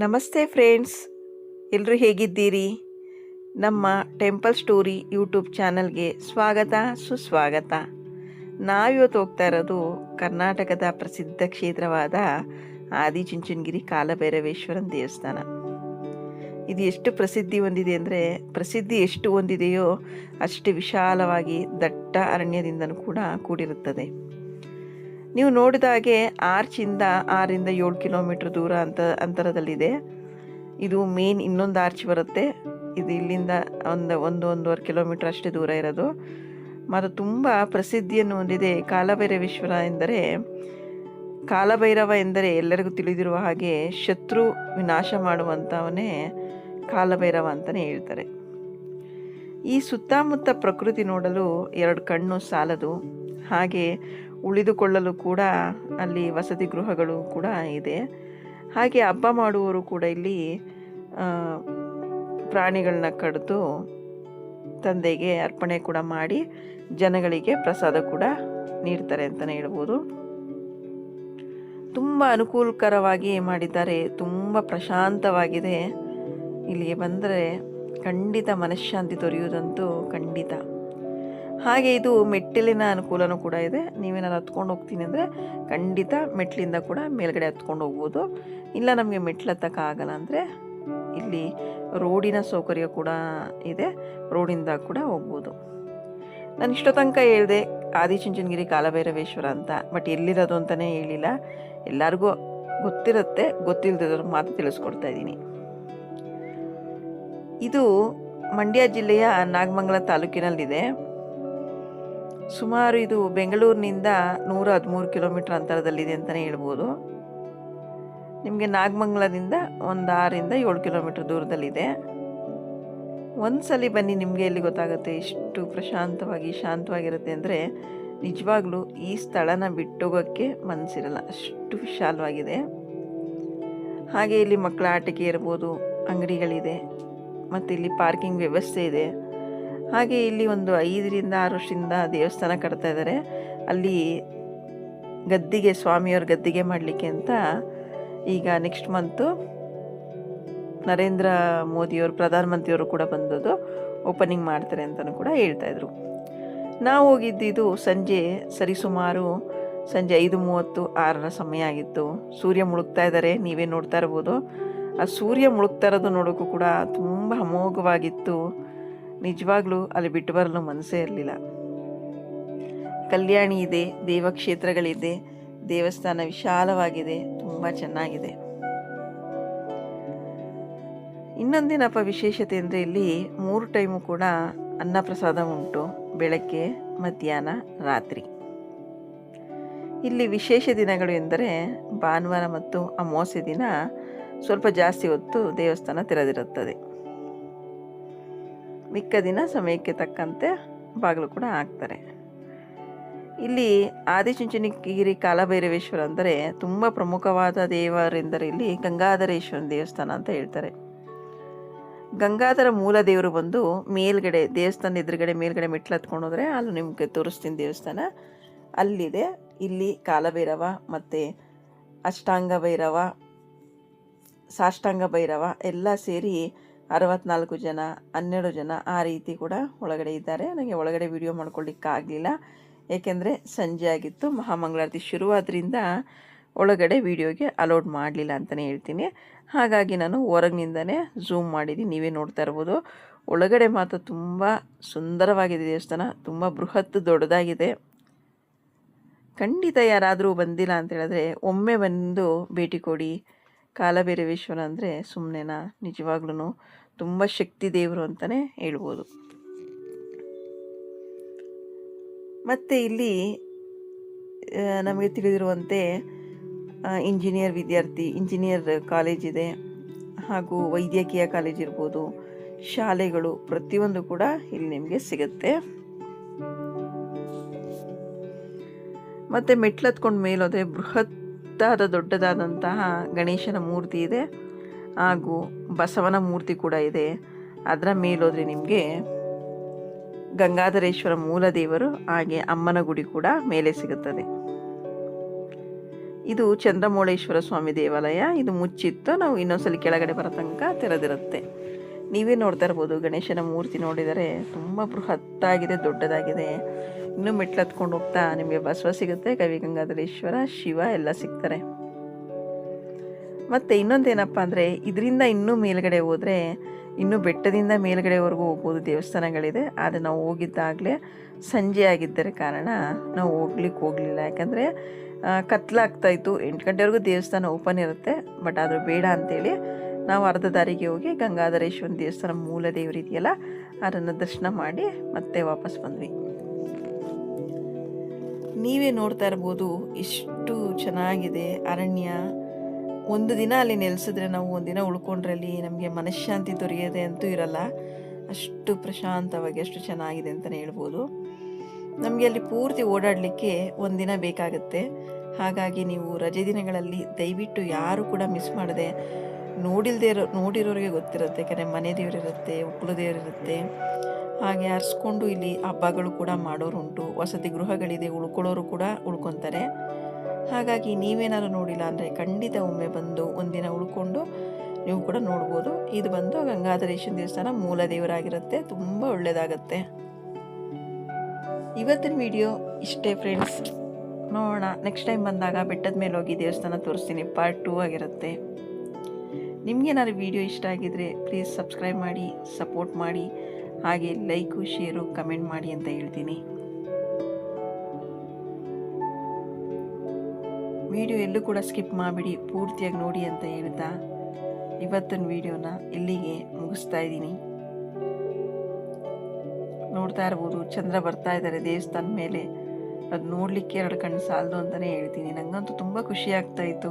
ನಮಸ್ತೆ ಫ್ರೆಂಡ್ಸ್. ಎಲ್ಲರೂ ಹೇಗಿದ್ದೀರಿ? ನಮ್ಮ ಟೆಂಪಲ್ ಸ್ಟೋರಿ ಯೂಟ್ಯೂಬ್ ಚಾನಲ್ಗೆ ಸ್ವಾಗತ, ಸುಸ್ವಾಗತ. ನಾವಿವತ್ತು ಹೋಗ್ತಾ ಇರೋದು ಕರ್ನಾಟಕದ ಪ್ರಸಿದ್ಧ ಕ್ಷೇತ್ರವಾದ ಆದಿಚುಂಚನಗಿರಿ ಕಾಲಭೈರವೇಶ್ವರನ ದೇವಸ್ಥಾನ. ಇದು ಎಷ್ಟು ಪ್ರಸಿದ್ಧಿ ಹೊಂದಿದೆ ಅಂದರೆ, ಪ್ರಸಿದ್ಧಿ ಎಷ್ಟು ಹೊಂದಿದೆಯೋ ಅಷ್ಟು ವಿಶಾಲವಾಗಿ ದಟ್ಟ ಅರಣ್ಯದಿಂದನೂ ಕೂಡ ಕೂಡಿರುತ್ತದೆ. ನೀವು ನೋಡಿದ ಹಾಗೆ ಆರ್ಚಿಂದ ಆರರಿಂದ ಏಳು ಕಿಲೋಮೀಟ್ರ್ ದೂರ ಅಂತ ಅಂತರದಲ್ಲಿದೆ. ಇದು ಮೇನ್ ಇನ್ನೊಂದು ಆರ್ಚ್ ಬರುತ್ತೆ. ಇದು ಇಲ್ಲಿಂದ ಒಂದು ಒಂದು, ಒಂದೂವರೆ ಕಿಲೋಮೀಟ್ರ್ ಅಷ್ಟೇ ದೂರ ಇರೋದು. ಮತ್ತು ತುಂಬ ಪ್ರಸಿದ್ಧಿಯನ್ನು ಹೊಂದಿದೆ ಕಾಲಭೈರವೇಶ್ವರ ಎಂದರೆ. ಕಾಲಭೈರವ ಎಂದರೆ ಎಲ್ಲರಿಗೂ ತಿಳಿದಿರುವ ಹಾಗೆ ಶತ್ರು ವಿನಾಶ ಮಾಡುವಂಥವನೇ ಕಾಲಭೈರವ ಅಂತಲೇ ಹೇಳ್ತಾರೆ. ಈ ಸುತ್ತಮುತ್ತ ಪ್ರಕೃತಿ ನೋಡಲು ಎರಡು ಕಣ್ಣು ಸಾಲದು. ಹಾಗೆ ಉಳಿದುಕೊಳ್ಳಲು ಕೂಡ ಅಲ್ಲಿ ವಸತಿ ಗೃಹಗಳು ಕೂಡ ಇದೆ. ಹಾಗೆ ಹಬ್ಬ ಮಾಡುವವರು ಕೂಡ ಇಲ್ಲಿ ಪ್ರಾಣಿಗಳನ್ನ ಕಡಿದು ತಂದೆಗೆ ಅರ್ಪಣೆ ಕೂಡ ಮಾಡಿ ಜನಗಳಿಗೆ ಪ್ರಸಾದ ಕೂಡ ನೀಡ್ತಾರೆ ಅಂತಲೇ ಹೇಳ್ಬೋದು. ತುಂಬ ಅನುಕೂಲಕರವಾಗಿ ಮಾಡಿದ್ದಾರೆ, ತುಂಬ ಪ್ರಶಾಂತವಾಗಿದೆ. ಇಲ್ಲಿಗೆ ಬಂದರೆ ಖಂಡಿತ ಮನಃಶಾಂತಿ ದೊರೆಯುವುದಂತೂ ಖಂಡಿತ. ಹಾಗೆ ಇದು ಮೆಟ್ಟಿಲಿನ ಅನುಕೂಲನೂ ಕೂಡ ಇದೆ. ನೀವೇನಾದ್ರು ಹತ್ಕೊಂಡು ಹೋಗ್ತೀನಿ ಅಂದರೆ ಖಂಡಿತ ಮೆಟ್ಲಿಂದ ಕೂಡ ಮೇಲ್ಗಡೆ ಹತ್ಕೊಂಡು ಹೋಗ್ಬೋದು. ಇಲ್ಲ ನಮಗೆ ಮೆಟ್ಲು ಹತ್ತಕ್ಕಾಗಲ್ಲ ಅಂದರೆ ಇಲ್ಲಿ ರೋಡಿನ ಸೌಕರ್ಯ ಕೂಡ ಇದೆ. ರೋಡಿಂದ ಕೂಡ ಹೋಗ್ಬೋದು. ನಾನು ಇಷ್ಟೋ ತನಕ ಹೇಳಿದೆ, ಆದಿಚುಂಚನಗಿರಿ ಕಾಲಭೈರವೇಶ್ವರ ಅಂತ. ಬಟ್ ಎಲ್ಲಿರೋದು ಅಂತಲೇ ಹೇಳಿಲ್ಲ. ಎಲ್ಲರಿಗೂ ಗೊತ್ತಿರುತ್ತೆ ಗೊತ್ತಿಲ್ಲದಿರೋರು ಮಾತು ತಿಳಿಸ್ಕೊಡ್ತಾ ಇದ್ದೀನಿ. ಇದು ಮಂಡ್ಯ ಜಿಲ್ಲೆಯ ನಾಗಮಂಗಲ ತಾಲೂಕಿನಲ್ಲಿದೆ. ಸುಮಾರು ಇದು ಬೆಂಗಳೂರಿನಿಂದ ನೂರ ಹದಿಮೂರು ಕಿಲೋಮೀಟ್ರ್ ಅಂತರದಲ್ಲಿದೆ ಅಂತಲೇ ಹೇಳ್ಬೋದು. ನಿಮಗೆ ನಾಗಮಂಗಲದಿಂದ ಒಂದು ಆರಿಂದ ಏಳು ಕಿಲೋಮೀಟ್ರ್ ದೂರದಲ್ಲಿದೆ. ಒಂದ್ಸಲಿ ಬನ್ನಿ, ನಿಮಗೆ ಎಲ್ಲಿ ಗೊತ್ತಾಗುತ್ತೆ? ಎಷ್ಟು ಪ್ರಶಾಂತವಾಗಿ, ಶಾಂತವಾಗಿರುತ್ತೆ ಅಂದರೆ ನಿಜವಾಗ್ಲೂ ಈ ಸ್ಥಳನ ಬಿಟ್ಟೋಗೋಕ್ಕೆ ಮನಸ್ಸಿರಲ್ಲ ಅಷ್ಟು ವಿಶಾಲವಾಗಿದೆ. ಹಾಗೆ ಇಲ್ಲಿ ಮಕ್ಕಳ ಆಟಿಕೆ ಇರ್ಬೋದು, ಅಂಗಡಿಗಳಿದೆ ಮತ್ತು ಇಲ್ಲಿ ಪಾರ್ಕಿಂಗ್ ವ್ಯವಸ್ಥೆ ಇದೆ. ಹಾಗೆ ಇಲ್ಲಿ ಒಂದು ಐದರಿಂದ ಆರು ವರ್ಷದಿಂದ ದೇವಸ್ಥಾನ ಕಟ್ತಾ ಇದ್ದಾರೆ. ಅಲ್ಲಿ ಗದ್ದಿಗೆ, ಸ್ವಾಮಿಯವ್ರ ಗದ್ದಿಗೆ ಮಾಡಲಿಕ್ಕೆ ಅಂತ ಈಗ ನೆಕ್ಸ್ಟ್ ಮಂತು ನರೇಂದ್ರ ಮೋದಿಯವರು ಪ್ರಧಾನಮಂತ್ರಿಯವರು ಕೂಡ ಬಂದದ್ದು ಓಪನಿಂಗ್ ಮಾಡ್ತಾರೆ ಅಂತಲೂ ಕೂಡ ಹೇಳ್ತಾಯಿದ್ರು ನಾವು ಹೋಗಿದ್ದಿದ್ದು ಸಂಜೆ ಸರಿಸುಮಾರು ಸಂಜೆ ಐದು ಮೂವತ್ತು, ಆರರ ಸಮಯ ಆಗಿತ್ತು. ಸೂರ್ಯ ಮುಳುಗ್ತಾ ಇದ್ದಾರೆ, ನೀವೇ ನೋಡ್ತಾ ಇರ್ಬೋದು. ಆ ಸೂರ್ಯ ಮುಳುಗ್ತಾ ಇರೋದು ನೋಡೋಕ್ಕೂ ಕೂಡ ತುಂಬ ಅಮೋಘವಾಗಿತ್ತು. ನಿಜವಾಗ್ಲೂ ಅಲ್ಲಿ ಬಿಟ್ಟು ಬರಲು ಮನಸ್ಸೇ ಇರಲಿಲ್ಲ. ಕಲ್ಯಾಣಿ ಇದೆ, ದೇವಕ್ಷೇತ್ರಗಳಿದೆ, ದೇವಸ್ಥಾನ ವಿಶಾಲವಾಗಿದೆ, ತುಂಬ ಚೆನ್ನಾಗಿದೆ. ಇನ್ನೊಂದೇನಪ್ಪ ವಿಶೇಷತೆ ಅಂದರೆ ಇಲ್ಲಿ ಮೂರು ಟೈಮು ಕೂಡ ಅನ್ನಪ್ರಸಾದ ಉಂಟು, ಬೆಳಗ್ಗೆ, ಮಧ್ಯಾಹ್ನ, ರಾತ್ರಿ. ಇಲ್ಲಿ ವಿಶೇಷ ದಿನಗಳು ಎಂದರೆ ಭಾನುವಾರ ಮತ್ತು ಅಮಾವಾಸ್ಯೆ ದಿನ ಸ್ವಲ್ಪ ಜಾಸ್ತಿ ಹೊತ್ತು ದೇವಸ್ಥಾನ ತೆರೆದಿರುತ್ತದೆ. ಮಿಕ್ಕ ದಿನ ಸಮಯಕ್ಕೆ ತಕ್ಕಂತೆ ಬಾಗಿಲು ಕೂಡ ಹಾಕ್ತಾರೆ. ಇಲ್ಲಿ ಆದಿಚುಂಚನಗಿರಿ ಕಾಲಭೈರವೇಶ್ವರ ಅಂದರೆ ತುಂಬ ಪ್ರಮುಖವಾದ ದೇವರೆಂದರೆ ಇಲ್ಲಿ ಗಂಗಾಧರೇಶ್ವರನ ದೇವಸ್ಥಾನ ಅಂತ ಹೇಳ್ತಾರೆ. ಗಂಗಾಧರ ಮೂಲ ದೇವರು ಬಂದು ಮೇಲ್ಗಡೆ ದೇವಸ್ಥಾನ ಎದುರುಗಡೆ ಮೇಲ್ಗಡೆ ಮೆಟ್ಲು ಹತ್ಕೊಂಡು ಅಲ್ಲಿ ನಿಮಗೆ ತೋರಿಸ್ತೀನಿ ದೇವಸ್ಥಾನ. ಅಲ್ಲಿದೆ. ಇಲ್ಲಿ ಕಾಲಭೈರವ ಮತ್ತು ಅಷ್ಟಾಂಗ ಭೈರವ, ಸಾಷ್ಟಾಂಗ ಭೈರವ ಎಲ್ಲ ಸೇರಿ ಅರವತ್ನಾಲ್ಕು ಜನ, ಹನ್ನೆರಡು ಜನ ಆ ರೀತಿ ಕೂಡ ಒಳಗಡೆ ಇದ್ದಾರೆ. ನನಗೆ ಒಳಗಡೆ ವಿಡಿಯೋ ಮಾಡ್ಕೊಳ್ಳಿಕ್ಕಾಗಲಿಲ್ಲ ಏಕೆಂದರೆ ಸಂಜೆ ಆಗಿತ್ತು. ಮಹಾಮಂಗಳಾರತಿ ಶುರುವಾದ್ರಿಂದ ಒಳಗಡೆ ವಿಡಿಯೋಗೆ ಅಲೋಡ್ ಮಾಡಲಿಲ್ಲ ಅಂತಲೇ ಹೇಳ್ತೀನಿ. ಹಾಗಾಗಿ ನಾನು ಹೊರಗಿನಿಂದನೇ ಝೂಮ್ ಮಾಡಿದ್ದೀನಿ. ನೀವೇ ನೋಡ್ತಾ ಇರ್ಬೋದು. ಒಳಗಡೆ ಮಾತ್ರ ತುಂಬ ಸುಂದರವಾಗಿದೆ ದೇವಸ್ಥಾನ. ತುಂಬ ಬೃಹತ್ ದೊಡ್ಡದಾಗಿದೆ. ಖಂಡಿತ ಯಾರಾದರೂ ಬಂದಿಲ್ಲ ಅಂತ ಹೇಳಿದ್ರೆ ಒಮ್ಮೆ ಬಂದು ಭೇಟಿ ಕೊಡಿ. ಕಾಲಭೈರವೇಶ್ವರ ಅಂದರೆ ಸುಮ್ಮನೆನಾ ನಿಜವಾಗ್ಲೂ ತುಂಬ ಶಕ್ತಿ ದೇವರು ಅಂತಲೇ ಹೇಳ್ಬೋದು. ಮತ್ತು ಇಲ್ಲಿ ನಮಗೆ ತಿಳಿದಿರುವಂತೆ ಇಂಜಿನಿಯರ್ ವಿದ್ಯಾರ್ಥಿ ಇಂಜಿನಿಯರ್ ಕಾಲೇಜ್ ಇದೆ. ಹಾಗೂ ವೈದ್ಯಕೀಯ ಕಾಲೇಜ್ ಇರ್ಬೋದು. ಶಾಲೆಗಳು ಪ್ರತಿಯೊಂದು ಕೂಡ ಇಲ್ಲಿ ನಿಮಗೆ ಸಿಗುತ್ತೆ. ಮತ್ತು ಮೆಟ್ಲತ್ಕೊಂಡು ಮೇಲೋದ್ರೆ ಬೃಹತ್ತಾದ ದೊಡ್ಡದಾದಂತಹ ಗಣೇಶನ ಮೂರ್ತಿ ಇದೆ. ಹಾಗೂ ಬಸವನ ಮೂರ್ತಿ ಕೂಡ ಇದೆ. ಅದರ ಮೇಲೋದ್ರೆ ನಿಮಗೆ ಗಂಗಾಧರೇಶ್ವರ ಮೂಲ ದೇವರು ಹಾಗೆ ಅಮ್ಮನ ಗುಡಿ ಕೂಡ ಮೇಲೆ ಸಿಗುತ್ತದೆ. ಇದು ಚಂದ್ರಮೌಳೇಶ್ವರ ಸ್ವಾಮಿ ದೇವಾಲಯ. ಇದು ಮುಚ್ಚಿತ್ತು. ನಾವು ಇನ್ನೊಂದ್ಸಲಿ ಕೆಳಗಡೆ ಬರೋ ತನಕ ತೆರೆದಿರುತ್ತೆ. ನೀವೇ ನೋಡ್ತಾ ಇರ್ಬೋದು. ಗಣೇಶನ ಮೂರ್ತಿ ನೋಡಿದರೆ ತುಂಬ ಬೃಹತ್ತಾಗಿದೆ, ದೊಡ್ಡದಾಗಿದೆ. ಇನ್ನೂ ಮೆಟ್ಲು ಹತ್ಕೊಂಡು ಹೋಗ್ತಾ ನಿಮಗೆ ಬಸವ ಸಿಗುತ್ತೆ. ಕವಿ ಗಂಗಾಧರೇಶ್ವರ, ಶಿವ ಎಲ್ಲ ಸಿಗ್ತಾರೆ. ಮತ್ತು ಇನ್ನೊಂದೇನಪ್ಪ ಅಂದರೆ, ಇದರಿಂದ ಇನ್ನೂ ಮೇಲ್ಗಡೆ ಹೋದರೆ, ಇನ್ನೂ ಬೆಟ್ಟದಿಂದ ಮೇಲ್ಗಡೆವರೆಗೂ ಹೋಗ್ಬೋದು ದೇವಸ್ಥಾನಗಳಿದೆ. ಆದರೆ ನಾವು ಹೋಗಿದ್ದಾಗಲೇ ಸಂಜೆ ಆಗಿದ್ದರೆ ಕಾರಣ ನಾವು ಹೋಗ್ಲಿಕ್ಕೆ ಹೋಗಲಿಲ್ಲ. ಯಾಕಂದರೆ ಕತ್ಲಾಗ್ತಾಯಿತ್ತು ಎಂಟು ಗಂಟೆವರೆಗೂ ದೇವಸ್ಥಾನ ಓಪನ್ ಇರುತ್ತೆ. ಬಟ್ ಆದರೂ ಬೇಡ ಅಂತೇಳಿ ನಾವು ಅರ್ಧ ದಾರಿಗೆ ಹೋಗಿ ಗಂಗಾಧರೇಶ್ವರ ದೇವಸ್ಥಾನ ಮೂಲ ದೇವರು ಇದೆಯಲ್ಲ, ಅದನ್ನು ದರ್ಶನ ಮಾಡಿ ಮತ್ತೆ ವಾಪಸ್ ಬಂದ್ವಿ. ನೀವೇ ನೋಡ್ತಾ ಇರ್ಬೋದು ಇಷ್ಟು ಚೆನ್ನಾಗಿದೆ ಅರಣ್ಯ. ಒಂದು ದಿನ ಅಲ್ಲಿ ನೆಲೆಸಿದ್ರೆ ನಾವು ಒಂದಿನ ಉಳ್ಕೊಂಡ್ರೆ ಅಲ್ಲಿ ನಮಗೆ ಮನಃಶಾಂತಿ ದೊರೆಯದೆ ಅಂತೂ ಇರಲ್ಲ. ಅಷ್ಟು ಪ್ರಶಾಂತವಾಗಿ, ಅಷ್ಟು ಚೆನ್ನಾಗಿದೆ ಅಂತಲೇ ಹೇಳ್ಬೋದು. ನಮಗೆ ಅಲ್ಲಿ ಪೂರ್ತಿ ಓಡಾಡಲಿಕ್ಕೆ ಒಂದಿನ ಬೇಕಾಗುತ್ತೆ. ಹಾಗಾಗಿ ನೀವು ರಜೆ ದಿನಗಳಲ್ಲಿ ದಯವಿಟ್ಟು ಯಾರು ಕೂಡ ಮಿಸ್ ಮಾಡದೆ ನೋಡಿಲ್ದೇ ಇರೋ ನೋಡಿರೋರಿಗೆ ಗೊತ್ತಿರುತ್ತೆ. ಯಾಕಂದರೆ ಮನೆ ದೇವರಿರುತ್ತೆ, ಒಕ್ಕಲು ದೇವರಿರುತ್ತೆ. ಹಾಗೆ ಹರಿಸ್ಕೊಂಡು ಇಲ್ಲಿ ಹಬ್ಬಗಳು ಕೂಡ ಮಾಡೋರುಂಟು. ವಸತಿ ಗೃಹಗಳಿದೆ, ಉಳ್ಕೊಳ್ಳೋರು ಕೂಡ ಉಳ್ಕೊತಾರೆ. ಹಾಗಾಗಿ ನೀವೇನಾದ್ರು ನೋಡಿಲ್ಲ ಅಂದರೆ ಖಂಡಿತ ಒಮ್ಮೆ ಬಂದು ಒಂದಿನ ಉಳ್ಕೊಂಡು ನೀವು ಕೂಡ ನೋಡ್ಬೋದು. ಇದು ಬಂದು ಗಂಗಾಧರೇಶ್ವರ ದೇವಸ್ಥಾನ ಮೂಲ ದೇವರಾಗಿರುತ್ತೆ ತುಂಬ ಒಳ್ಳೆಯದಾಗತ್ತೆ ಇವತ್ತಿನ ವಿಡಿಯೋ ಇಷ್ಟೇ ಫ್ರೆಂಡ್ಸ್ ನೋಡೋಣ. ನೆಕ್ಸ್ಟ್ ಟೈಮ್ ಬಂದಾಗ ಬೆಟ್ಟದ ಮೇಲೆ ಹೋಗಿ ದೇವಸ್ಥಾನ ತೋರಿಸ್ತೀನಿ. ಪಾರ್ಟ್ ಟೂ ಆಗಿರುತ್ತೆ. ನಿಮಗೇನಾದ್ರು ವಿಡಿಯೋ ಇಷ್ಟ ಆಗಿದ್ರೆ ಪ್ಲೀಸ್ ಸಬ್ಸ್ಕ್ರೈಬ್ ಮಾಡಿ ಸಪೋರ್ಟ್ ಮಾಡಿ, ಹಾಗೆ ಲೈಕು ಶೇರು ಕಮೆಂಟ್ ಮಾಡಿ ಅಂತ ಹೇಳ್ತೀನಿ. ವಿಡಿಯೋ ಎಲ್ಲೂ ಕೂಡ ಸ್ಕಿಪ್ ಮಾಡಿಬಿಡಿ, ಪೂರ್ತಿಯಾಗಿ ನೋಡಿ ಅಂತ ಹೇಳ್ತಾ ಇವತ್ತಿನ ವಿಡಿಯೋನ ಇಲ್ಲಿಗೆ ಮುಗಿಸ್ತಾ ಇದ್ದೀನಿ. ನೋಡ್ತಾ ಇರ್ಬೋದು, ಚಂದ್ರ ಬರ್ತಾ ಇದ್ದಾರೆ ದೇವಸ್ಥಾನ ಮೇಲೆ. ಅದು ನೋಡಲಿಕ್ಕೆ ಎರಡು ಕಣ್ಣು ಸಾಲದು ಅಂತಲೇ ಹೇಳ್ತೀನಿ. ನನಗಂತೂ ತುಂಬ ಖುಷಿ ಆಗ್ತಾ ಇತ್ತು.